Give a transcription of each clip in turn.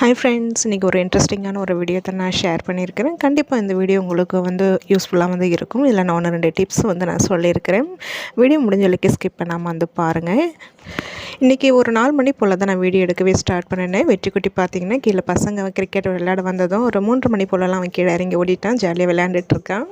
Hi friends இன்றைக்கி ஒரு இன்ட்ரெஸ்டிங்கான ஒரு வீடியோ தான் நான் ஷேர் பண்ணியிருக்கிறேன். கண்டிப்பாக இந்த வீடியோ உங்களுக்கு வந்து யூஸ்ஃபுல்லாக வந்து இருக்கும். இல்லை நான் ஒன்று ரெண்டு டிப்ஸ் வந்து நான் சொல்லியிருக்கிறேன். வீடியோ முடிஞ்ச வரைக்கும் ஸ்கிப் பண்ணாமல் வந்து பாருங்கள் இன்றைக்கி ஒரு நாலு மணி போல் தான் நான் வீடியோ எடுக்கவே ஸ்டார்ட் பண்ணினேன். வெற்றி குட்டி பார்த்தீங்கன்னா கீழே பசங்க கிரிக்கெட் விளையாட வந்ததும் ஒரு மூன்று மணி போலலாம் அவன் கீழே இறங்கி ஓடிட்டான். ஜாலியாக விளையாண்டுட்டுருக்கான்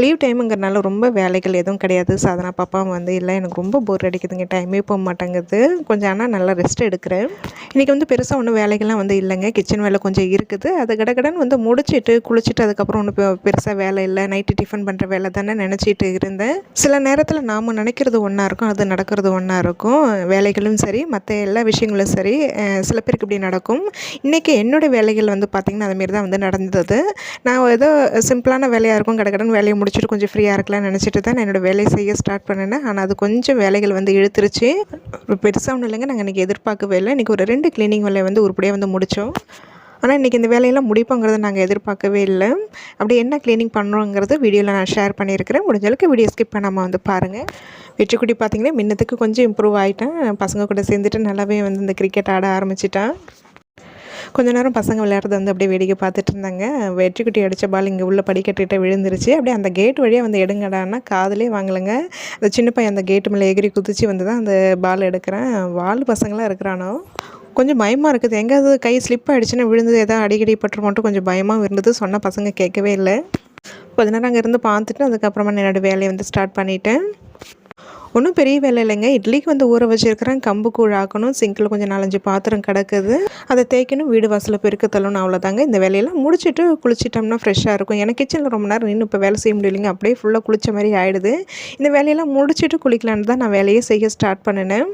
லீவ் டைமுங்கிறனால ரொம்ப வேலைகள் எதுவும் கிடையாது. சாதனா பாப்பா வந்து இல்லை எனக்கு ரொம்ப போர் அடிக்குதுங்க. டைமே போக மாட்டேங்குது. கொஞ்சம் ஆனால் நல்லா ரெஸ்ட் எடுக்கிறேன். இன்றைக்கி வந்து பெருசாக ஒன்றும் வேலைகள்லாம் வந்து இல்லைங்க. கிச்சன் வேலை கொஞ்சம் இருக்குது. அது கடகடன் வந்து முடிச்சிட்டு குளிச்சுட்டு அதுக்கப்புறம் ஒன்றும் பெருசாக வேலை இல்லை. நைட்டு டிஃபன் பண்ணுற வேலை தானே நினச்சிட்டு இருந்தேன். சில நேரத்தில் நாம் நினைக்கிறது ஒன்றா இருக்கும் அது நடக்கிறது ஒன்றா இருக்கும். வேலைகளும் சரி மற்ற எல்லா விஷயங்களும் சரி சில பேருக்கு இப்படி நடக்கும். இன்றைக்கி என்னோடய வேலைகள் வந்து பார்த்திங்கன்னா அதுமாரி தான் வந்து நடந்தது. நான் ஏதோ சிம்பிளான வேலையாக இருக்கும் கடகடன் வேலையை முடிச்சுட்டு கொஞ்சம் ஃப்ரீயாக இருக்கலாம்னு நினச்சிட்டு தான் நான் என்னோடய வேலையை செய்ய ஸ்டார்ட் பண்ணினேன். ஆனால் அது கொஞ்சம் வேலைகள் வந்து இழுத்துருச்சு. பெருசாக ஒன்றும் இல்லைங்க. நாங்கள் இன்றைக்கி எதிர்பார்க்கவே இல்லை. இன்றைக்கி ஒரு ரெண்டு கிளீனிங் வேலையை வந்து உருப்படியாக வந்து முடித்தோம். ஆனால் இன்றைக்கி இந்த வேலையெல்லாம் முடிப்போங்கிறத நாங்கள் எதிர்பார்க்கவே இல்லை. அப்படி என்ன க்ளீனிங் பண்ணுறோங்கிறது வீடியோவில் நான் ஷேர் பண்ணியிருக்கிறேன். முடிஞ்சளவுக்கு வீடியோ ஸ்கிப் பண்ணாமல் வந்து பாருங்கள் வெற்றிக்குட்டி பார்த்திங்கன்னா முன்னத்துக்கு கொஞ்சம் இம்ப்ரூவ் ஆகிட்டேன் பசங்க கூட சேர்ந்துட்டு நல்லாவே வந்து இந்த கிரிக்கெட் ஆட ஆரம்பிச்சிட்டான் கொஞ்ச நேரம் பசங்க விளையாடுறது வந்து அப்படியே வேடிக்கை பார்த்துட்டு இருந்தாங்க. வெற்றிக்குட்டி அடித்த பால் இங்கே உள்ள படிக்கட்டுக்கிட்ட விழுந்துருச்சு. அப்படியே அந்த கேட் வழியாக வந்து எடுங்கடான்னா காதலே வாங்கலைங்க. அந்த சின்ன பையன் அந்த கேட்டு மேலே எகிரி குதிச்சு வந்து தான் அந்த பால் எடுக்கிறேன். வால் பசங்களாம் இருக்கிறானோ? கொஞ்சம் பயமாக இருக்குது. எங்கேயாவது கை ஸ்லிப் ஆகிடுச்சுன்னா விழுந்தது எதாவது அடிக்கடி பட்டு மட்டும் கொஞ்சம் பயமாக இருந்தது. சொன்ன பசங்க கேட்கவே இல்லை. கொஞ்ச நேரம் அங்கே இருந்து பார்த்துட்டு அதுக்கப்புறமா என்னோடய வேலையை வந்து ஸ்டார்ட் பண்ணிவிட்டேன் ஒன்றும் பெரிய வேலை இல்லைங்க. இட்லிக்கு வந்து ஊற வச்சுருக்கிறேன். கம்பு கூழ் ஆக்கணும். சிங்கில் கொஞ்சம் நாலஞ்சு பாத்திரம் கிடக்குது. அதை தேய்க்கணும். வீடு வாசலில் பெருக்க தள்ளணும். அவ்வளோதாங்க இந்த வேலையெல்லாம் முடிச்சுட்டு குளிச்சிட்டோம்னா ஃப்ரெஷ்ஷாக இருக்கும். எனக்கு கிச்சனில் ரொம்ப நேரம் நின்று இப்போ வேலை செய்ய முடியலைங்க. அப்படியே ஃபுல்லாக குளித்த மாதிரி ஆகிடுது இந்த வேலையெல்லாம் முடிச்சுட்டு குளிக்கலான்னு தான் நான் வேலையே செய்ய ஸ்டார்ட் பண்ணினேன்.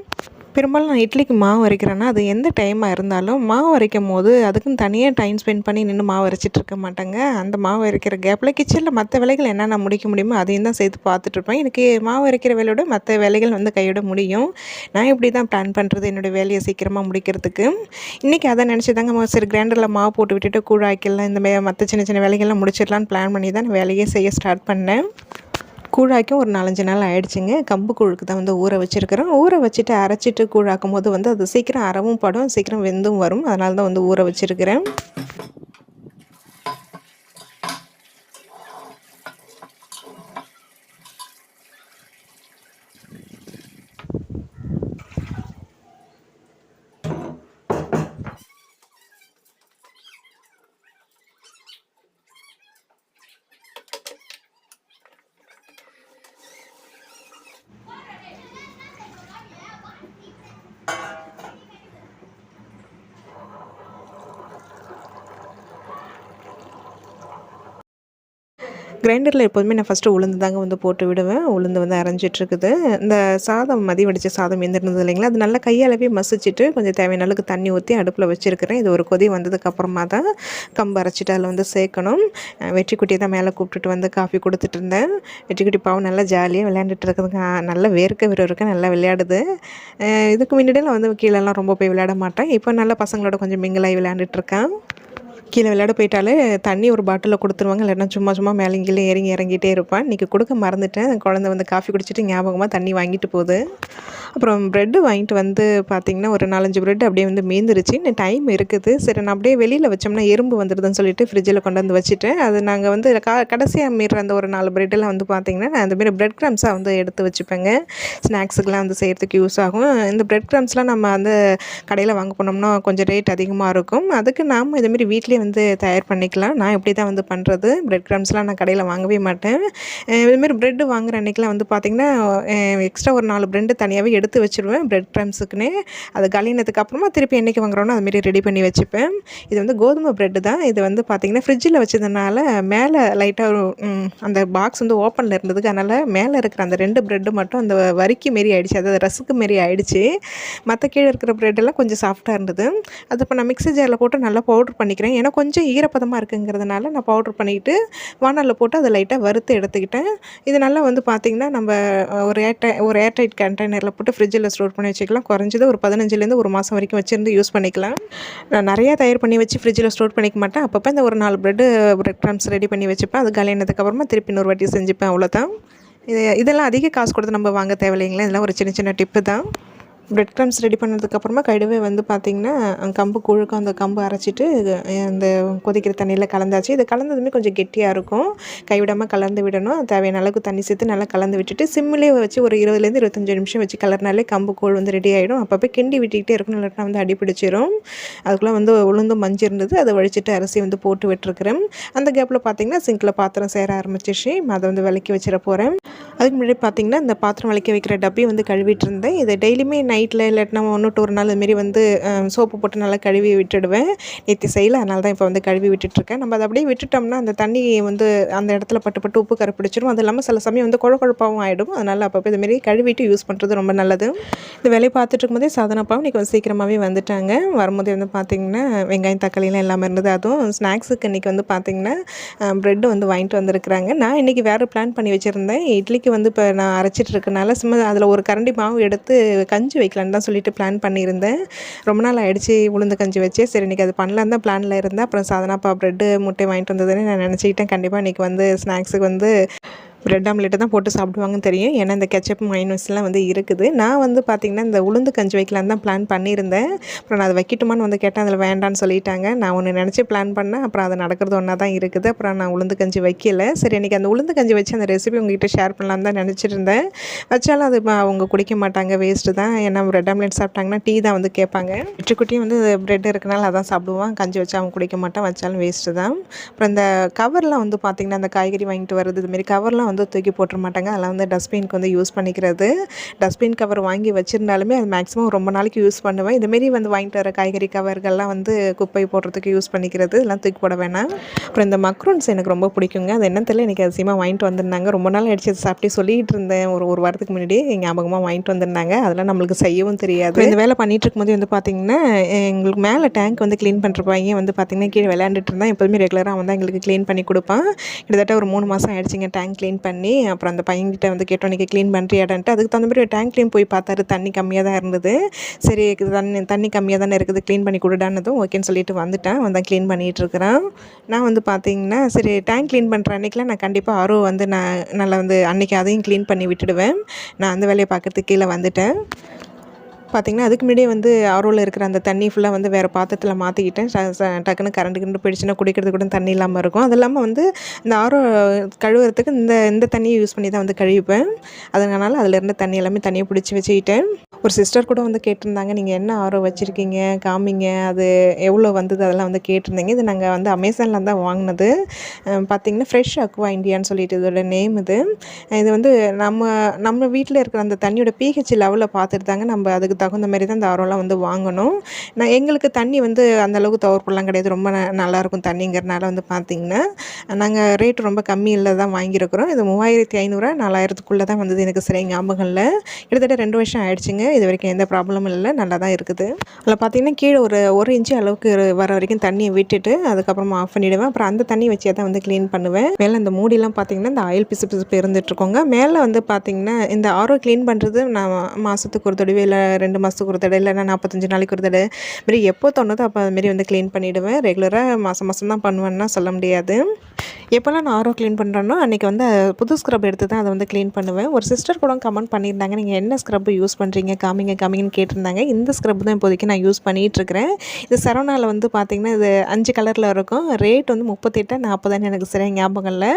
பெரும்பாலும் நான் இட்லிக்கு மாவு அரைக்கிறேன்னா அது எந்த டைமாக இருந்தாலும் மாவு அரைக்கும் போது அதுக்குன்னு தனியாக டைம் ஸ்பெண்ட் பண்ணி நின்று மாவு அரைச்சிட்டு இருக்க மாட்டேங்க. அந்த மாவு அரைக்கிற கேப்பில் கிச்சனில் மற்ற வேலைகள் என்னென்ன முடிக்க முடியுமோ அதையும் தான் சேர்த்து பார்த்துட்ருப்பேன் எனக்கு மாவு அரைக்கிற வேலையோட மற்ற வேலைகள் வந்து கையோட முடியும். நான் இப்படி தான் பிளான் பண்ணுறது என்னோடய வேலையை சீக்கிரமாக முடிக்கிறதுக்கு. இன்றைக்கி அதை நினச்சி தாங்க சரி கிரைண்டரில் மாவு போட்டு விட்டுட்டு கூழாக்கிடலாம் இந்த மற்ற சின்ன சின்ன வேலைகள்லாம் முடிச்சிடலான்னு பிளான் பண்ணி தான் வேலையே செய்ய ஸ்டார்ட் பண்ணேன். கூழாக்கும் ஒரு நாலஞ்சு நாள் ஆகிடுச்சிங்க கம்பு கூழுக்கு தான் வந்து ஊற வச்சுருக்குறோம். ஊற வச்சுட்டு அரைச்சிட்டு கூழாக்கும் போது வந்து அது சீக்கிரம் அறவும் படும் சீக்கிரம் வெந்தும் வரும். அதனால தான் வந்து ஊற வச்சுருக்கிறேன். கிரைண்டரில் எப்போதுமே நான் ஃபஸ்ட்டு உளுந்து தாங்க வந்து போட்டு விடுவேன். உளுந்து வந்து அரைஞ்சிட்ருக்குது. இந்த சாதம் மதி வடித்த சாதம் எந்திருந்தது இல்லைங்களா? அது நல்லா கையாலவே மசிச்சுட்டு கொஞ்சம் தேவையான அளவுக்கு தண்ணி ஊற்றி அடுப்பில் வச்சுருக்கிறேன். இது ஒரு கொதி வந்ததுக்கப்புறமா தான் கம்பு அரைச்சிட்டு அதில் வந்து சேர்க்கணும். வெற்றிக்குட்டியை தான் மேலே கூப்பிட்டுட்டு வந்து காஃபி கொடுத்துட்டு இருந்தேன். வெற்றிக்குட்டி பாவம் நல்லா ஜாலியாக விளையாண்டுட்டு இருக்குதுங்க. நல்லா வேர்க்க விறுவிறுக்க நல்லா விளையாடுது. இதுக்கு முன்னாடியெல்லாம் வந்து கீழெல்லாம் ரொம்ப போய் விளையாட மாட்டேன். இப்போ நல்லா பசங்களோட கொஞ்சம் மிங்கிலாகி விளையாண்டுட்ருக்கேன் கீழே விளையாட போயிட்டாலே தண்ணி ஒரு பாட்டிலில் கொடுத்துருவாங்க. இல்லைன்னா சும்மா சும்மா மேலே கீழே இறங்கி இறங்கிட்டே இருப்பான். இன்றைக்கி கொடுக்க மறந்துட்டேன். குழந்தை வந்து காஃபி குடிச்சிட்டு ஞாபகமாக தண்ணி வாங்கிட்டு போகுது. அப்புறம் ப்ரெட்டு வாங்கிட்டு வந்து பார்த்திங்கன்னா ஒரு நாலஞ்சு ப்ரெட் அப்படியே வந்து மீந்துருச்சு. இன்னும் டைம் இருக்குது. சரி நான் அப்படியே வெளியில் வச்சோம்னா எறும்பு வந்துடுதுன்னு சொல்லிட்டு ஃப்ரிட்ஜில் கொண்டு வந்து வச்சுட்டேன். அது நாங்கள் வந்து கா கடைசியாக மீற அந்த ஒரு நாலு ப்ரெட்டெல்லாம் வந்து பார்த்திங்கன்னா நான் அந்தமாரி ப்ரெட் க்ரம்ஸாக வந்து எடுத்து வச்சுப்பேங்க. ஸ்நாக்ஸுக்கெலாம் வந்து செய்கிறதுக்கு யூஸ் ஆகும். இந்த ப்ரெட் க்ரம்ஸ்லாம் நம்ம வந்து கடையில் வாங்க போனோம்னா கொஞ்சம் ரேட் அதிகமாக இருக்கும். அதுக்கு நாம் இதுமாரி வீட்லேயே வந்து தயார் பண்ணிக்கலாம். நான் இப்படி தான் வந்து பண்ணுறது ப்ரெட் க்ரம்ஸ்லாம் நான் கடையில் வாங்கவே மாட்டேன். இதுமாரி ப்ரெட்டு வாங்குற அன்றைக்கெலாம் வந்து பார்த்திங்கன்னா எக்ஸ்ட்ரா ஒரு நாலு ப்ரெண்டு தனியாகவே எடுத்து வச்சுருவேன் ப்ரெட் க்ரம்ஸுக்குன்னே அது கலினத்துக்கு அப்புறமா திருப்பி என்றைக்கு வாங்குறோன்னா அதுமாரி ரெடி பண்ணி வச்சுப்பேன். இது வந்து கோதுமை ப்ரெட்டு தான். இது வந்து பார்த்திங்கன்னா ஃப்ரிட்ஜில் வச்சதுனால மேலே லைட்டாக அந்த பாக்ஸ் வந்து ஓப்பனில் இருந்ததுக்கு அதனால் மேலே இருக்கிற அந்த ரெண்டு ப்ரெட்டு மட்டும் அந்த வரிக்கு மாரி ஆகிடுச்சு அதாவது ரசுக்கு மாரி ஆகிடுச்சு மற்ற கீழே இருக்கிற ப்ரெட்டெல்லாம் கொஞ்சம் சாஃப்டாக இருந்தது. அது இப்போ நான் மிக்ஸி ஜாரில் போட்டு நல்லா பவுட்ரு பண்ணிக்கிறேன். ஏன்னா கொஞ்சம் ஈரப்பதமாக இருக்குங்கிறதுனால நான் பவுட்ரு பண்ணிக்கிட்டு வானலில் போட்டு அதை லைட்டாக வறுத்து எடுத்துக்கிட்டேன். இது நல்லா வந்து பார்த்திங்கன்னா நம்ம ஒரு ஏர்டை ஒரு ஏர்டைட் கண்டெய்னரில் போட்டு ஃப்ரிட்ஜில் ஸ்டோர் பண்ணி வச்சுக்கலாம். குறைஞ்சது ஒரு பதினஞ்சுலேருந்து ஒரு மாதம் வரைக்கும் வச்சுருந்து யூஸ் பண்ணிக்கலாம். நான் நிறையா தயார் பண்ணி வச்சு ஃப்ரிட்ஜில் ஸ்டோர் பண்ணிக்க மாட்டேன். அப்பப்போ இந்த ஒரு நாலு ப்ரெட்டு ப்ரெட் க்ரம்ஸ் ரெடி பண்ணி வச்சுப்பேன். அது கலையினதுக்கப்புறமா திருப்பி இன்னொரு வாட்டி செஞ்சுப்பேன் அவ்வளோதான் இது இதெல்லாம் அதிக காசு கொடுத்து நம்ம வாங்க தேவையில்லைங்களா? இதெல்லாம் ஒரு சின்ன சின்ன டிப்பு தான். பிரெட் க்ரம்ஸ் ரெடி பண்ணதுக்கப்புறமா கடுவே வந்து பார்த்திங்கன்னா கம்பு குழுக்கும் அந்த கம்பு அரைச்சிட்டு அந்த கொதிக்கிற தண்ணியில் கலந்தாச்சு. இது கலந்ததுமே கொஞ்சம் கெட்டியாக இருக்கும். கைவிடாமல் கலந்து விடணும். தேவையான அளவுக்கு தண்ணி சேர்த்து நல்லா கலந்து விட்டுட்டு சிம்மிலே வச்சு ஒரு இருபதுலேருந்து இருபத்தஞ்சி நிமிஷம் வச்சு கலர்னாலே கம்பு கூழ் வந்து ரெடி ஆகிடும் அப்பப்போ கிண்டி விட்டுக்கிட்டே இருக்கணும் இல்லாட்டினா வந்து அடி பிடிச்சிரும். அதுக்குள்ளே வந்து உளுந்து மஞ்சள் இருந்தது. அதை வழிச்சிட்டு அரிசி வந்து போட்டு விட்டுருக்குறேன். அந்த கேப்பில் பார்த்திங்கன்னா சிங்கில் பாத்திரம் சேர ஆரம்பிச்சிச்சு அதை வந்து விளக்கி வச்சிட போகிறேன் அதுக்கு முன்னாடி பார்த்திங்கன்னா இந்த பாத்திரம் விளக்கி வைக்கிற டப்பி வந்து கழுவிட்டு இருந்தேன். இதை டெய்லியுமே நைட்டில் இல்லாட்டினா ஒன்று ஒரு நாள் இதுமாரி வந்து சோப்பு போட்டு நல்லா கழுவி விட்டுடுவேன். நேற்று செய்யலை அதனால தான் இப்போ வந்து கழுவி விட்டுட்ருக்கேன். நம்ம அதை அப்படியே விட்டுட்டோம்னா அந்த தண்ணி வந்து அந்த இடத்துல பட்டு பட்டு உப்பு கரை அது இல்லாமல் சில சமயம் வந்து குழ குழப்பாகவும் ஆகிடும் அதனால் அப்பப்போ இதுமாரி கழுவிட்டு யூஸ் பண்ணுறது ரொம்ப நல்லது. இந்த வேலையை பார்த்துட்டு இருக்கும்போதே சாதனப்பாவும் இன்றைக்கி வந்து சீக்கிரமாகவே வந்துட்டாங்க. வரும்போதே வந்து பார்த்திங்கன்னா வெங்காயம் தக்காளிலாம் எல்லாமே இருந்தது. அதுவும் ஸ்நாக்ஸுக்கு இன்றைக்கி வந்து பார்த்திங்கன்னா ப்ரெட்டு வந்து வாங்கிட்டு வந்திருக்கிறாங்க. நான் இன்றைக்கி வேறு பிளான் பண்ணி வச்சுருந்தேன். இட்லிக்கு வந்து இப்போ நான் அரைச்சிட்டு இருக்கனால சும்மா அதில் ஒரு கரண்டி மாவு எடுத்து கஞ்சி வைக்கலான்னு தான் சொல்லிட்டு பிளான் பண்ணியிருந்தேன். ரொம்ப நாள் ஆகிடுச்சி உளுந்து கஞ்சி வச்சு. சரி இன்றைக்கி அது பண்ணலான் தான் பிளானில் இருந்தேன். அப்புறம் சாதனாப்பா ப்ரெட்டு முட்டை வாங்கிட்டு வந்ததுன்னு நான் நினச்சிக்கிட்டேன். கண்டிப்பாக இன்றைக்கி வந்து ஸ்நாக்ஸுக்கு வந்து ப்ரெட் ஆம்லெட்டு தான் போட்டு சாப்பிடுவாங்கன்னு தெரியும். ஏன்னா இந்த கெச்சப் மைனஸ்லாம் வந்து இருக்குது. நான் வந்து பார்த்திங்கன்னா இந்த உளுந்து கஞ்சி வைக்கலான்னு தான் பிளான் பண்ணியிருந்தேன். அப்புறம் நான் அதை வைக்கட்டுமான்னு வந்து கேட்டேன். அதில் வேண்டான்னு சொல்லிட்டாங்க. நான் ஒன்று நினச்சி பிளான் பண்ணேன். அப்புறம் அது நடக்கிறது ஒன்றா தான் இருக்குது. அப்புறம் நான் உளுந்து கஞ்சி வைக்கல. சரி இன்றைக்கி அந்த உளுந்து கஞ்சி வச்சு அந்த ரெசிபி உங்ககிட்ட ஷேர் பண்ணலான்னு தான் நினச்சிருந்தேன். வச்சாலும் அது அவங்க குடிக்க மாட்டாங்க. வேஸ்ட்டு தான். ஏன்னா ப்ரெட் ஆம்லெட் சாப்பிட்டாங்கன்னா டீ தான் வந்து கேட்பாங்க. வெற்றிக்குட்டியும் வந்து ப்ரெட் இருக்கனால அதான் சாப்பிடுவான். கஞ்சி வச்சு அவங்க குடிக்க மாட்டான். வச்சாலும் வேஸ்ட்டு தான். அப்புறம் இந்த கவர்லாம் வந்து பார்த்திங்கன்னா அந்த காய்கறி வாங்கிட்டு வர்றது இதுமாரி கவர்லாம் வந்து தூக்கி போட்டுற மாட்டாங்க அதெல்லாம் வந்து டஸ்ட்பினுக்கு வந்து யூஸ் பண்ணிக்கிறது. டஸ்ட்பின் கவர் வாங்கி வச்சுருந்தாலுமே அது மேக்ஸிமம் ரொம்ப நாளைக்கு யூஸ் பண்ணுவேன். இதுமாரி வந்து வாங்கிட்டு வர காய்கறி கவர்கள்லாம் வந்து குப்பை போடுறதுக்கு யூஸ் பண்ணிக்கிறது. இதெல்லாம் தூக்கி போட வேணாம். அப்புறம் இந்த மக்ரூன்ஸ் எனக்கு ரொம்ப பிடிக்குங்க. அது என்ன தெரியல. எனக்கு அதிசயமாக வாங்கிட்டு வந்திருந்தாங்க. ரொம்ப நாள் அடிச்சு அதை சாப்பிட்டு சொல்லிகிட்டு இருந்தேன். ஒரு ஒரு வாரத்துக்கு முன்னாடி ஞாபகமாக வாங்கிட்டு வந்திருந்தாங்க. அதெல்லாம் நம்மளுக்கு செய்யவும் தெரியாது. இந்த வேலை பண்ணிட்டு இருக்கும்போது வந்து பார்த்திங்கன்னா எங்களுக்கு மேலே டேங்க் வந்து க்ளீன் பண்ணுற பையன் வந்து பார்த்திங்கன்னா கீழே விளையாண்டுட்டு இருந்தான். எப்போதுமே ரெகுலராக வந்து எங்களுக்கு க்ளீன் பண்ணி கொடுப்பான். கிட்டத்தட்ட ஒரு மூணு மாதம் ஆயிடுச்சுங்க டேங்க் க்ளீன் பண்ணி அப்புறம் அந்த பையன்கிட்ட வந்து கேட்டோம் நீங்கள் க்ளீன் பண்ணுறியாடன்ட்டு அதுக்கு தகுந்த மாதிரி டேங்க் க்ளீன் போய் பார்த்தாரு. தண்ணி கம்மியாக தான் இருந்தது. சரி தண்ணி தண்ணி கம்மியாக தானே இருக்குது க்ளீன் பண்ணி கொடுடானதும் ஓகேன்னு சொல்லிட்டு வந்துட்டேன். வந்தான் க்ளீன் பண்ணிகிட்டு இருக்கிறான். நான் வந்து பார்த்தீங்கன்னா சரி டேங்க் க்ளீன் பண்ணுற அன்றைக்கெலாம் நான் கண்டிப்பாக ஆர்வம் வந்து நான் நல்லா வந்து அன்றைக்கி அதையும் க்ளீன் பண்ணி விட்டுடுவேன். நான் அந்த வேலையை பார்க்குறதுக்கு கீழே வந்துட்டேன். பார்த்திங்கன்னா அதுக்கு முன்னாடியே வந்து ஆரோவில் இருக்கிற அந்த தண்ணி ஃபுல்லாக வந்து வேறு பாத்திரத்தில் மாற்றிக்கிட்டேன் டக்குன்னு கரண்ட் கிண்டு போயிடுச்சுன்னா குடிக்கிறது கூட தண்ணி இல்லாமல் இருக்கும். அது இல்லாமல் வந்து இந்த ஆரோ கழுவுறதுக்கு இந்த இந்த தண்ணியை யூஸ் பண்ணி தான் வந்து கழுவிப்பேன். அதனால் அதில் இருந்த தண்ணி எல்லாமே தண்ணியை பிடிச்சி வச்சுக்கிட்டேன். ஒரு சிஸ்டர் கூட வந்து கேட்டிருந்தாங்க நீங்கள் என்ன ஆரோ வச்சுருக்கீங்க? காமிங்க. அது எவ்வளோ வந்தது? அதெல்லாம் வந்து கேட்டிருந்தீங்க. இது நாங்கள் வந்து அமேசானில் தான் வாங்கினது. பார்த்திங்கன்னா ஃப்ரெஷ் அக்வா இண்டியான்னு சொல்லிட்டு இதோட நேம் இது. இது வந்து நம்ம நம்ம வீட்டில் இருக்கிற அந்த தண்ணியோட பிஹெச் லெவலில் பார்த்துட்டு தாங்க நம்ம அதுக்கு தகுந்த மாதிரி தான் இந்த வந்து வாங்கணும். நான் எங்களுக்கு தண்ணி வந்து அந்தளவுக்கு தவறுப்பெல்லாம் கிடையாது. ரொம்ப நல்லாயிருக்கும் தண்ணிங்கிறனால வந்து பார்த்திங்கன்னா நாங்கள் ரேட் ரொம்ப கம்மியில் தான் வாங்கியிருக்கிறோம். இது மூவாயிரத்தி ஐநூறுரூவா நாலாயிரத்துக்குள்ளே தான் வந்தது எனக்கு சரி ஞாபகம் இல்லை கிட்டத்தட்ட ரெண்டு வருஷம் ஆயிடுச்சுங்க. இது வரைக்கும் எந்த ப்ராப்ளமும் இல்லை. நல்லா தான் இருக்குது. அதில் பார்த்திங்கன்னா கீழே ஒரு ஒரு இன்ச்சு அளவுக்கு வர வரைக்கும் தண்ணியை விட்டுட்டு அதுக்கப்புறமா ஆஃப் பண்ணிவிடுவேன் அப்புறம் அந்த தண்ணி வச்சே தான் வந்து க்ளீன் பண்ணுவேன். மேலே அந்த மூடிலாம் பார்த்திங்கன்னா இந்த ஆயில் பிசு பிசுப்பு இருந்துகிட்ருக்கோங்க மேலே வந்து பார்த்திங்கன்னா இந்த ஆரோ க்ளீன் பண்ணுறது நான் மாதத்துக்கு ஒரு தடவை இல்லை ரெண்டு மாதத்துக்கு ஒரு தடவை இல்லைன்னா நாற்பத்தஞ்சு நாளைக்கு ஒரு தடவை. மாரி எப்போ தோணுதோ அப்போ அதுமாரி வந்து க்ளீன் பண்ணிவிடுவேன் ரெகுலராக மாதம் மாதம் தான் பண்ணுவேன்னா சொல்ல முடியாது. எப்போல்லாம் நான் ஆரோ க்ளீன் பண்ணுறேனோ அன்றைக்கி வந்து புது ஸ்க்ரப் எடுத்து தான் அதை வந்து க்ளீன் பண்ணுவேன். ஒரு சிஸ்டர் கூட கமெண்ட் பண்ணியிருந்தாங்க நீங்கள் என்ன ஸ்க்ரப் யூஸ் பண்ணுறீங்க காமிங்க காமிங்கன்னு கேட்டிருந்தாங்க. இந்த ஸ்க்ரப் தான் இப்போதைக்கு நான் யூஸ் பண்ணிகிட்ருக்கிறேன் இது சரவணாவில் வந்து பார்த்திங்கன்னா இது அஞ்சு கலரில் இருக்கும். ரேட் வந்து முப்பத்தெட்டு நாற்பதான்னு எனக்கு சரியாக ஞாபகம் இல்லை.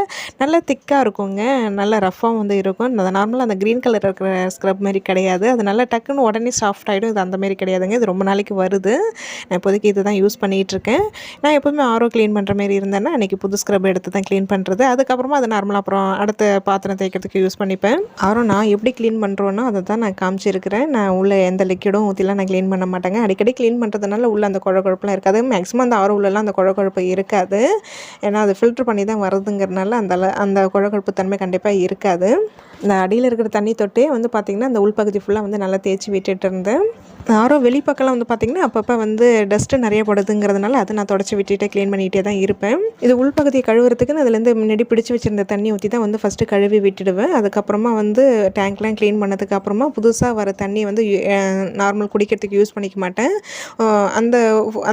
நல்லா திக்காக இருக்குங்க. நல்லா ரஃப்பாக வந்து இருக்கும். நார்மலாக அந்த க்ரீன் கலர் இருக்கிற ஸ்க்ரப் மாதிரி கிடையாது. அது நல்லா டக்குன்னு உடனே சாஃப்ட் ஆகிடும் இது அந்த மாதிரி கிடையாதுங்க. இது ரொம்ப நாளைக்கு வருது. நான் இப்போதைக்கு இது தான் யூஸ் பண்ணிகிட்ருக்கேன் நான் எப்போதுமே ஆரோ க்ளீன் பண்ணுற மாதிரி இருந்தேன்னா அன்றைக்கி புது ஸ்க்ரப் எடுத்து தான் க்ளீன் பண்ணுறது அதுக்கப்புறமா அது நார்மலாக அப்புறம் அடுத்த பாத்திரம் தேய்க்கிறதுக்கு யூஸ் பண்ணிப்பேன். அப்புறம் நான் எப்படி க்ளீன் பண்ணுறோன்னா அதை தான் நான் காமிச்சிருக்கிறேன். நான் உள்ளே எந்த லிக்விடும் ஊற்றிலாம் நான் க்ளீன் பண்ண மாட்டேங்க. அடிக்கடி க்ளீன் பண்ணுறதுனால உள்ள அந்த குழ குழப்பெலாம் இருக்காது. மேக்ஸிமம் அந்த ஆறு உள்ளலாம் அந்த குழ இருக்காது. ஏன்னா அது ஃபில்ட்ரு பண்ணி தான் வருதுங்கிறனால அந்த அந்த குழ தன்மை கண்டிப்பாக இருக்காது. இந்த அடியில் இருக்கிற தண்ணி தொட்டே வந்து பார்த்திங்கன்னா அந்த உள்பகுதி ஃபுல்லாக வந்து நல்லா தேய்ச்சி விட்டுட்டு இருந்தேன். ஆரோ வெளிப்பக்கம்லாம் வந்து பார்த்திங்கன்னா அப்பப்போ வந்து டஸ்ட்டு நிறைய போடுதுங்கிறதுனால அதை நான் தொடச்சி விட்டுட்டே க்ளீன் பண்ணிகிட்டே தான் இருப்பேன். இது உள்பகுதியை கழுவுறதுக்கு நான் அதுலேருந்து முன்னாடி பிடிச்சி வச்சிருந்த தண்ணி ஊற்றி தான் வந்து ஃபஸ்ட்டு கழுவி விட்டுடுவேன். அதுக்கப்புறமா வந்து டேங்க்லாம் க்ளீன் பண்ணதுக்கு அப்புறமா புதுசாக வர தண்ணி வந்து நார்மல் குடிக்கிறதுக்கு யூஸ் பண்ணிக்க மாட்டேன். அந்த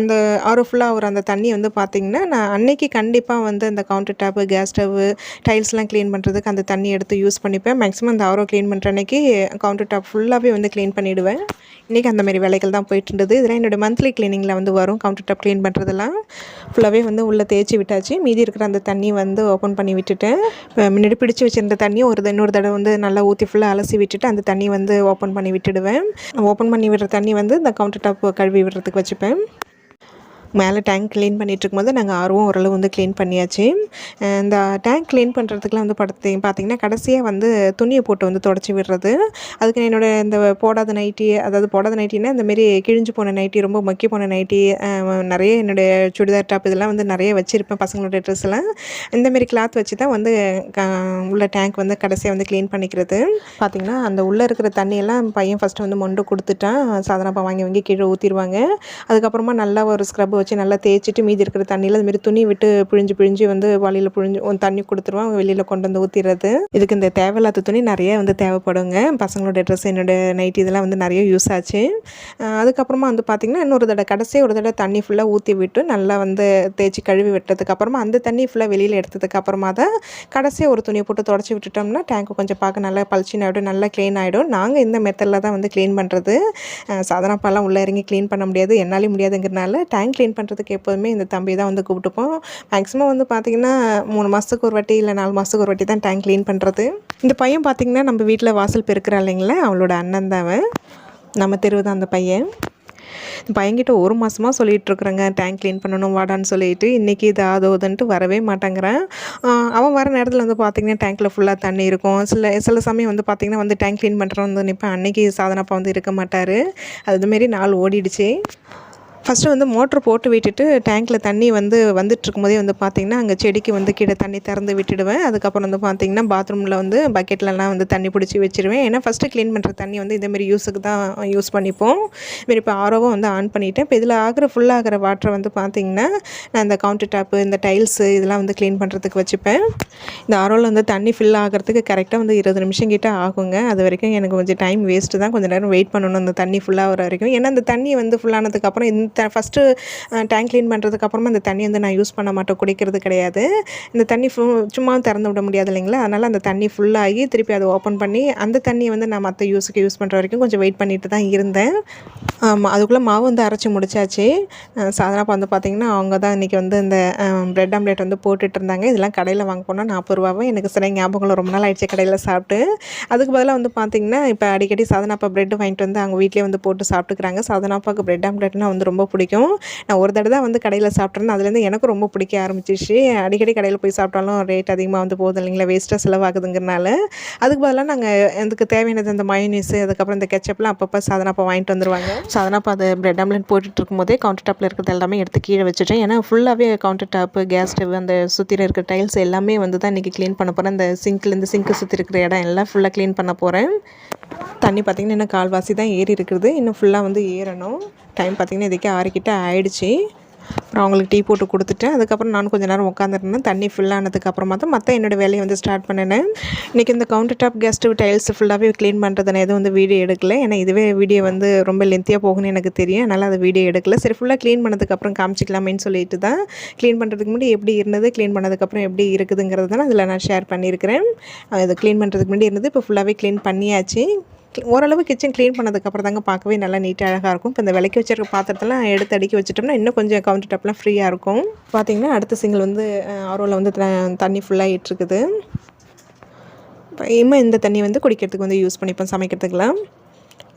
அந்த ஆரோ ஃபுல்லாக வர அந்த தண்ணி வந்து பார்த்திங்கன்னா நான் அன்னைக்கு கண்டிப்பாக வந்து அந்த கவுண்டர் டாப்பு கேஸ் ஸ்டவ்வு டைல்ஸ்லாம் க்ளீன் பண்ணுறதுக்கு அந்த தண்ணி எடுத்து யூஸ் பண்ணிப்பேன். மேக்ஸிமம் அந்த ஆரோ க்ளீன் பண்ணுற அன்றைக்கி கவுண்டர் டாப் ஃபுல்லாகவே வந்து க்ளீன் பண்ணிவிடுவேன் இன்றைக்கி அந்த மாதிரி வேலைகள் தான் போயிட்டு இருந்தது. இதெல்லாம் என்னோடய மந்த்லி க்ளீனிங்கில் வந்து வரும். கவுண்டர் டாப் க்ளீன் பண்ணுறதெல்லாம் ஃபுல்லாகவே வந்து உள்ளே தேய்ச்சி விட்டாச்சு. மீதி இருக்கிற அந்த தண்ணி வந்து ஓப்பன் பண்ணி விட்டுட்டேன். முன்னாடி பிடிச்சி வச்சிருந்த தண்ணியை ஒரு இன்னொரு தடவை வந்து நல்லா ஊற்றி ஃபுல்லாக அலசி விட்டுட்டு அந்த தண்ணி வந்து ஓப்பன் பண்ணி விட்டுடுவேன். ஓப்பன் பண்ணி விடுற தண்ணி வந்து இந்த கவுண்டர் டாப் கழுவி விடுறதுக்கு வச்சுப்பேன். மேலே டேங்க் க்ளீன் பண்ணிகிட்டு இருக்கும்போது நாங்கள் ஆர்வம் ஓரளவு வந்து க்ளீன் பண்ணியாச்சு. இந்த டேங்க் க்ளீன் பண்ணுறதுக்குலாம் வந்து படுத்து பார்த்திங்கன்னா கடைசியாக வந்து துணியை போட்டு வந்து தொடச்சி விடுறது. அதுக்கு என்னோடய இந்த போடாத நைட்டி அதாவது போடாத நைட்டின்னா இந்த மாரி கிழிஞ்சு போன நைட்டி ரொம்ப மக்கி போன நைட்டி நிறைய என்னுடைய சுடிதார் டாப் இதெல்லாம் வந்து நிறைய வச்சுருப்பேன் பசங்களோட ட்ரெஸ் எல்லாம். இந்தமாரி கிளாத் வச்சு தான் வந்து க- உள்ள டேங்க் வந்து கடைசியாக வந்து க்ளீன் பண்ணிக்கிறது. பார்த்திங்கன்னா அந்த உள்ளே இருக்கிற தண்ணியெல்லாம் பையன் ஃபஸ்ட்டு வந்து மொண்டு கொடுத்துட்டான். சாதனப்பா வாங்கி வாங்கி கீழே ஊற்றிடுவாங்க அதுக்கப்புறமா நல்லா ஒரு ஸ்க்ரப் வச்சு நல்லா தேய்ச்சிட்டு மீதி இருக்கிற தண்ணியில் அதுமாரி துணி விட்டு பிழிஞ்சு பிழிஞ்சு வந்து வழியில் பிழிஞ்சு தண்ணி கொடுத்துருவோம். வெளியில் கொண்டு வந்து ஊற்றிடுறது இதுக்கு இந்த தேவையில்லாத துணி நிறைய வந்து தேவைப்படுங்க. பசங்களோட ட்ரெஸ் என்னோட நைட்டி இதெல்லாம் வந்து நிறைய யூஸ் ஆச்சு. அதுக்கப்புறமா வந்து பார்த்திங்கன்னா இன்னொரு தடவை கடைசியாக ஒரு தடவை தண்ணி ஃபுல்லாக ஊற்றி விட்டு நல்லா வந்து தேய்ச்சி கழுவி விட்டதுக்கு அந்த தண்ணி ஃபுல்லாக வெளியில் எடுத்ததுக்கப்புறமா தான் கடைசியாக ஒரு துணியை போட்டு தொடச்சி விட்டுட்டோம்னா டேங்க்கு கொஞ்சம் பார்க்க நல்லா பளிச்சின் ஆகிடும் நல்லா க்ளீன் ஆகிடும் நாங்கள் இந்த மெத்தடில் தான் வந்து க்ளீன் பண்ணுறது சாதாரணப்பெல்லாம் உள்ளே இறங்கி க்ளீன் பண்ண முடியாது என்னாலே முடியாதுங்கிறனால டேங்க் க்ளீன் பண்ணுறதுக்கு எப்போதுமே இந்த தம்பி தான் வந்து கூப்பிட்டுப்போம். மேக்ஸிமம் வந்து பார்த்திங்கன்னா மூணு மாதத்துக்கு ஒரு வாட்டி இல்லை நாலு மாதத்துக்கு ஒரு வாட்டி தான் டேங்க் க்ளீன் பண்ணுறது இந்த பையன் பார்த்திங்கன்னா நம்ம வீட்டில் வாசல் பெருக்கிறா இல்லைங்களா? அவளோட அண்ணன் தான் அவன். நம்ம தெருவு தான் அந்த பையன். இந்த பையன்கிட்ட ஒரு மாதமாக சொல்லிகிட்டு இருக்கிறேங்க டேங்க் க்ளீன் பண்ணணும் வாடான்னு சொல்லிட்டு. இன்றைக்கி இது ஆதோதுன்ட்டு வரவே மாட்டேங்கிறான். அவன் வர நேரத்தில் வந்து பார்த்திங்கன்னா டேங்க்கில் ஃபுல்லாக தண்ணி இருக்கும். சில சில சமயம் வந்து பார்த்திங்கன்னா வந்து டேங்க் க்ளீன் பண்ணுறவன் வந்து நிற்பேன் அன்னைக்கு சாதனப்பா வந்து இருக்க மாட்டார். அதுமாரி நாள் ஓடிடுச்சு. ஃபஸ்ட்டு வந்து மோட்ரு போட்டு விட்டுட்டு டேங்க்கில் தண்ணி வந்து வந்துட்டுருக்கும்போதே வந்து பார்த்திங்கன்னா அங்கே செடிக்கு வந்து கீழே தண்ணி திறந்து விட்டுடுவேன். அதுக்கப்புறம் வந்து பார்த்திங்கன்னா பாத்ரூமில் வந்து பக்கெட்லலாம் வந்து தண்ணி பிடிச்சி வச்சிருவேன். ஏன்னா ஃபஸ்ட்டு க்ளீன் பண்ணுற தண்ணி வந்து இதேமாரி யூஸுக்கு தான் யூஸ் பண்ணிப்போம். இதுமாரி இப்போ ஆரோவும் வந்து ஆன் பண்ணிட்டேன். இப்போ இதில் ஆகிற ஃபுல்லாகிற வாட்டரை வந்து பார்த்திங்கன்னா நான் இந்த கவுண்டர் டாப்பு இந்த டைல்ஸு இதெல்லாம் வந்து க்ளீன் பண்ணுறதுக்கு வச்சுப்பேன். இந்த ஆரோவில் வந்து தண்ணி ஃபில் ஆகிறதுக்கு கரெக்டாக வந்து இருபது நிமிஷம் கிட்டே ஆகுங்க. அது வரைக்கும் எனக்கு கொஞ்சம் டைம் வேஸ்ட்டு தான். கொஞ்சம் நேரம் வெயிட் பண்ணணும் அந்த தண்ணி ஃபுல்லாக வர வரைக்கும். ஏன்னா அந்த தண்ணி வந்து ஃபுல்லானதுக்கப்புறம் இந்த ஃபஸ்ட்டு டேங்க் க்ளீன் பண்ணுறதுக்கு அப்புறமா அந்த தண்ணி வந்து நான் யூஸ் பண்ண மாட்டோம் குடிக்கிறது கிடையாது. இந்த தண்ணி ஃபு சும்மா திறந்து விட முடியாது இல்லைங்களா? அதனால் அந்த தண்ணி ஃபுல்லாகி திருப்பி அதை ஓப்பன் பண்ணி அந்த தண்ணியை வந்து நான் மற்ற யூஸுக்கு யூஸ் பண்ணுற வரைக்கும் கொஞ்சம் வெயிட் பண்ணிட்டு தான் இருந்தேன். ஆமாம் அதுக்குள்ளே மாவு வந்து அரைச்சி முடிச்சாச்சு. சாதனாப்பா வந்து பார்த்திங்கன்னா அவங்க தான் இன்றைக்கி வந்து இந்த ப்ரெட் ஆம்லேட் வந்து போட்டுட்டு இருந்தாங்க. இதெல்லாம் கடையில் வாங்க போனால் நாற்பது ரூபாவும் எனக்கு சில ஞாபகம் ரொம்ப நாள் ஆயிடுச்சு கடையில் சாப்பிட்டு. அதுக்கு பதிலாக வந்து பார்த்திங்கன்னா இப்போ அடிக்கடி சாதனாப்பா ப்ரெட் வாங்கிட்டு வந்து அவங்க வீட்டிலே வந்து போட்டு சாப்பிட்டுக்கிறாங்க. சாதனாப்பாவுக்கு ப்ரெட் ஆம்லேட்னா வந்து ரொம்ப ரொம்ப பிடிக்கும். நான் ஒரு தடவை தான் வந்து கடையில் சாப்பிட்றேன் அதுலேருந்து எனக்கும் ரொம்ப பிடிக்க ஆரம்பிச்சிச்சு அடிக்கடி கடையில் போய் சாப்பிட்டாலும் ரேட் அதிகமாக வந்து போகுது இல்லைங்களா? வேஸ்ட்டாக செலவாகுதுங்கிறனால. அதுக்கு பதிலாக நாங்கள் எதுக்கு தேவையானது அந்த மயோனீஸு அதுக்கப்புறம் இந்த கெச்சப்லாம் அப்பப்போ சாதனாப்பா வாங்கிட்டு வந்துருவாங்க. சாதனாப்பா அது பிரெட் ஆம்லெட் போட்டுட்டு இருக்கும்போதே கவுண்டர் டாப்பில் இருக்கிறது எல்லாமே எடுத்து கீழே வச்சுட்டேன். ஏன்னா ஃபுல்லாகவே கவுண்டர் டாப்பு கேஸ் ஸ்டவ் அந்த சுற்றி இருக்கிற டைல்ஸ் எல்லாமே வந்து தான் இன்றைக்கி க்ளீன் பண்ண போகிறேன் இந்த சிங்க்லேருந்து சிங்க்கு சுற்றி இருக்கிற இடம் எல்லாம் ஃபுல்லாக க்ளீன் பண்ண போகிறேன் தண்ணி பார்த்திங்கன்னா இன்னும் கால்வாசி தான் ஏறி இருக்குது. இன்னும் ஃபுல்லாக வந்து ஏறணும். டைம் பார்த்திங்கன்னா இதுக்கே ஆறிக்கிட்ட ஆயிடுச்சு. அப்புறம் அவங்களுக்கு டீ போட்டு கொடுத்துட்டேன். அதுக்கப்புறம் நான் கொஞ்சம் நேரம் உட்காந்துருந்தேன். தண்ணி fill ஆனதுக்கு தான் மற்ற என்னோடய வேலையை வந்து ஸ்டார்ட் பண்ணினேன். இன்றைக்கி இந்த கவுண்டர் டாப் கெஸ்ட் டைல்ஸ் ஃபுல்லாகவே க்ளீன் பண்ணுறது நான் எதுவும் வந்து வீடியோ எடுக்கல. ஏன்னா இதுவே வீடியோ வந்து ரொம்ப லென்த்தியாக போகணும்னு எனக்கு தெரியும். அதனால் அதை வீடியோ எடுக்கல. சரி ஃபுல்லாக க்ளீன் பண்ணதுக்கப்புறம் காமிச்சிக்கலாமேன்னு சொல்லிட்டு தான் க்ளீன் பண்ணுறதுக்கு முன்னாடி எப்படி இருந்தது க்ளீன் பண்ணதுக்கப்புறம் எப்படி இருக்குதுங்கிறது தான் அதில் நான் ஷேர் பண்ணியிருக்கிறேன். அது க்ளீன் பண்ணுறதுக்கு முன்னாடி இருந்தது. இப்போ ஃபுல்லாகவே க்ளீன் பண்ணியாச்சு. ஓரளவு கிச்சன் க்ளீன் பண்ணதுக்கப்புறம் தாங்க பார்க்கவே நல்லா நீட்டாக அழகாக இருக்கும். இப்போ இந்த விளக்கி வச்சிருக்க பாத்திரத்தெல்லாம் எடுத்து அடுக்கி வச்சிட்டோம்னா இன்னும் கொஞ்சம் கவுண்டர் டாப்லாம் ஃப்ரீயாக இருக்கும். பார்த்தீங்கன்னா அடுத்த சிங்கிள் வந்து ஆரோவில் வந்து த- தண்ணி ஃபுல்லாக இருக்குது இப்போ இனிமேல் இந்த தண்ணி வந்து குடிக்கிறதுக்கு வந்து யூஸ் பண்ணிப்போம் சமைக்கிறதுக்கெலாம்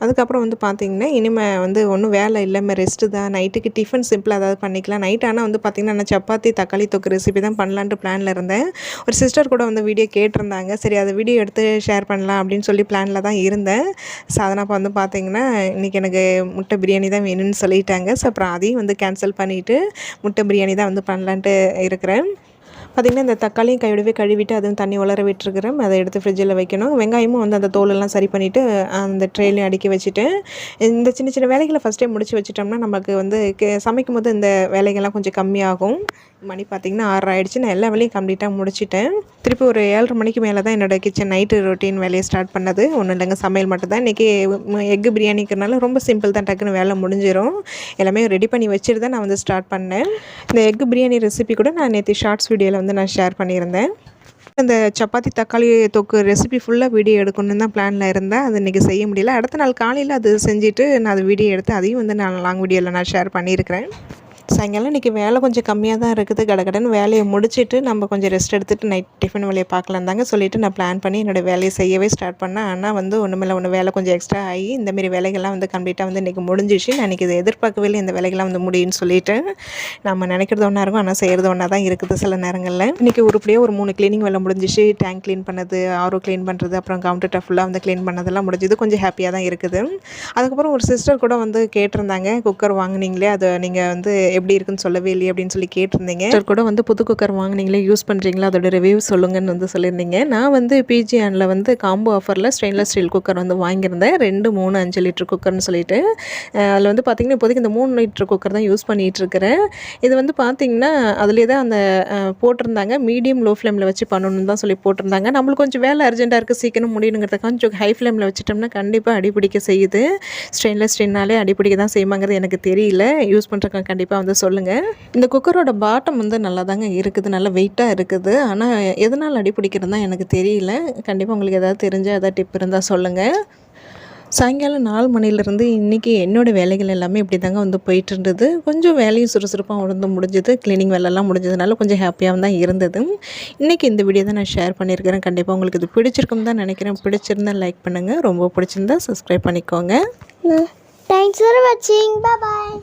அதுக்கப்புறம் வந்து பார்த்தீங்கன்னா இனிமேல் வந்து ஒன்றும் வேலை இல்லாமல் ரெஸ்ட்டு தான். நைட்டுக்கு டிஃபன் சிம்பிளாக ஏதாவது பண்ணிக்கலாம். நைட் ஆனால் வந்து பார்த்திங்கன்னா நான் சப்பாத்தி தக்காளி தொக்கு ரெசிபி தான் பண்ணலான்ட்டு பிளானில் இருந்தேன். ஒரு சிஸ்டர் கூட வந்து வீடியோ கேட்டிருந்தாங்க. சரி அதை வீடியோ எடுத்து ஷேர் பண்ணலாம் அப்படின்னு சொல்லி பிளானில் தான் இருந்தேன். ஸோ அதனால் வந்து பார்த்திங்கன்னா இன்றைக்கி எனக்கு முட்டை பிரியாணி தான் வேணும்னு சொல்லிட்டாங்க. ஸோ அப்புறம் அதையும் வந்து கேன்சல் பண்ணிவிட்டு முட்டை பிரியாணி தான் வந்து பண்ணலான்ட்டு இருக்கிறேன். பார்த்திங்கன்னா இந்த தக்காளியும் கையோடவே கழுவிட்டு அதுவும் தண்ணி வளர விட்டுருக்குறேன். அதை எடுத்து ஃப்ரிட்ஜில் வைக்கணும். வெங்காயமும் வந்து அந்த தோலெல்லாம் சரி பண்ணிவிட்டு அந்த ட்ரேலையும் அடுக்கி வச்சுட்டேன் இந்த சின்ன சின்ன வேலைகளை ஃபஸ்ட்டே முடிச்சு வச்சுட்டோம்னா நமக்கு வந்து சமைக்கும் போது இந்த வேலைகள்லாம் கொஞ்சம் கம்மியாகும். மணி பார்த்திங்கன்னா ஆறு ஆகிடுச்சு நான் எல்லா வேலையும் கம்ப்ளீட்டாக முடிச்சிட்டேன். திருப்பி ஒரு ஏழரை மணிக்கு மேலே தான் என்னோட கிச்சன் நைட்டு ரொட்டீன் வேலையை ஸ்டார்ட் பண்ணது. ஒன்றும் இல்லைங்க சமையல் மட்டும் தான் இன்றைக்கி எக்கு பிரியாணிக்கிறனால ரொம்ப சிம்பிள் தான் டக்குன்னு வேலை முடிஞ்சிடும் எல்லாமே ரெடி பண்ணி வச்சுட்டு தான் நான் வந்து ஸ்டார்ட் பண்ணேன். இந்த எக் பிரியாணி ரெசிபி கூட நான் நேற்று ஷார்ட்ஸ் வீடியோவில் வந்து நான் ஷேர் பண்ணியிருந்தேன். அந்த சப்பாத்தி தக்காளி தொக்கு ரெசிபி ஃபுல்லாக வீடியோ எடுக்கணும்னு தான் பிளானில் இருந்தேன். அது இன்றைக்கி செய்ய முடியல. அடுத்த நாள் காலையில் அது செஞ்சுட்டு நான் அது வீடியோ எடுத்து அதையும் வந்து நான் லாங் வீடியோவில் நான் ஷேர் பண்ணியிருக்கிறேன். சாயங்காலம் இன்றைக்கி வேலை கொஞ்சம் கம்மியாக தான் இருக்குது. கடகடன்னு வேலையை முடிச்சுட்டு நம்ம கொஞ்சம் ரெஸ்ட் எடுத்துகிட்டு நைட் டிஃபன் வேலையை பார்க்கலாம் தாங்க சொல்லிவிட்டு நான் பிளான் பண்ணி என்னோடய வேலையை செய்யவே ஸ்டார்ட் பண்ணேன். ஆனால் வந்து ஒன்றுமில்ல ஒன்று வேலை கொஞ்சம் எக்ஸ்ட்ரா ஆகி இந்தமாரி வேலைகள்லாம் வந்து கம்ப்ளீட்டாக வந்து இன்றைக்கி முடிஞ்சிச்சு. நான் இன்றைக்கி இதை எதிர்பார்க்கவே இல்லை இந்த வேலைகள்லாம் வந்து முடியும்னு சொல்லிட்டு. நம்ம நினைக்கிறது ஒன்றா இருக்கும் ஆனால் செய்கிறது ஒன்றா தான் இருக்குது சில நேரங்களில். இன்றைக்கி உருப்படியாக ஒரு மூணு க்ளீனிங் வேலை முடிஞ்சிச்சு. டேங்க் க்ளீன் பண்ணது ஆரோ க்ளீன் பண்ணுறது அப்புறம் கவுண்டர் ஃபுல்லாக வந்து க்ளீன் பண்ணதெல்லாம் முடிஞ்சது. கொஞ்சம் ஹாப்பியாக தான் இருக்குது. அதுக்கப்புறம் ஒரு சிஸ்டர் கூட வந்து கேட்டிருந்தாங்க குக்கர் வாங்குனீங்களே அதை நீங்கள் வந்து எப்படி இருக்குன்னு சொல்லவே இல்லையே அப்படின்னு சொல்லி கேட்டிருந்தீங்க. கூட வந்து புது குக்கர் வாங்கினீங்களே யூஸ் பண்ணுறீங்களா அதோட ரிவ்யூ சொல்லுங்கன்னு வந்து சொல்லியிருந்தீங்க. நான் வந்து பிஜிஆனில் வந்து காம்போ ஆஃபரில் ஸ்டெயின்லெஸ் ஸ்டீல் குக்கர் வந்து வாங்கியிருந்தேன். ரெண்டு மூணு அஞ்சு லிட்டர் குக்கர்னு சொல்லிட்டு. அதில் வந்து பார்த்திங்கன்னா இப்போதைக்கு இந்த மூணு லிட்டர் குக்கர் தான் யூஸ் பண்ணிகிட்டு இருக்கிறேன் இது வந்து பார்த்திங்கன்னா அதுலேயே தான் அந்த போட்டிருந்தாங்க. மீடியம் லோ ஃப்ளேமில் வச்சு பண்ணணும்னு தான் சொல்லி போட்டிருந்தாங்க. நம்மளுக்கு கொஞ்சம் வேலை அர்ஜென்ட்டாக இருக்குது சீக்கிரம் முடியணுங்கிறத கொஞ்சம் ஹை ஃப்ளேமில் வச்சுட்டோம்னா கண்டிப்பாக அடிப்பிடிக்க செய்யுது. ஸ்டெயின்லெஸ் ஸ்டீல்னாலே அடிப்பிடிக்க தான் செய்யுமாங்கிறது எனக்கு தெரியல. யூஸ் பண்ணுறவங்க கண்டிப்பாக வந்து சொல்லுங்கள் இந்த குக்கரோட பாட்டம் வந்து நல்லா தாங்க இருக்குது நல்லா வெயிட்டாக இருக்குது. ஆனால் எதனால் அடிப்பிடிக்கிறது தான் எனக்கு தெரியல. கண்டிப்பாக உங்களுக்கு எதாவது தெரிஞ்சால் எதாவது டிப் இருந்தால் சொல்லுங்கள் சாயங்காலம் நாலு மணிலேருந்து இன்றைக்கி என்னோடய வேலைகள் எல்லாமே இப்படி தாங்க வந்து போயிட்டு இருந்தது கொஞ்சம் வேலையும் சுறுசுறுப்பாக வந்து முடிஞ்சது க்ளீனிங் வேலைலாம் முடிஞ்சதுனால கொஞ்சம் ஹாப்பியாக தான் இருந்தது. இன்றைக்கி இந்த வீடியோ தான் நான் ஷேர் பண்ணியிருக்கிறேன். கண்டிப்பாக உங்களுக்கு இது பிடிச்சிருக்கும் தான் நினைக்கிறேன். பிடிச்சிருந்தா லைக் பண்ணுங்கள் ரொம்ப பிடிச்சிருந்தா சப்ஸ்கிரைப் பண்ணிக்கோங்க. தேங்க்ஸ் ஃபார் வாட்சிங் பாய்.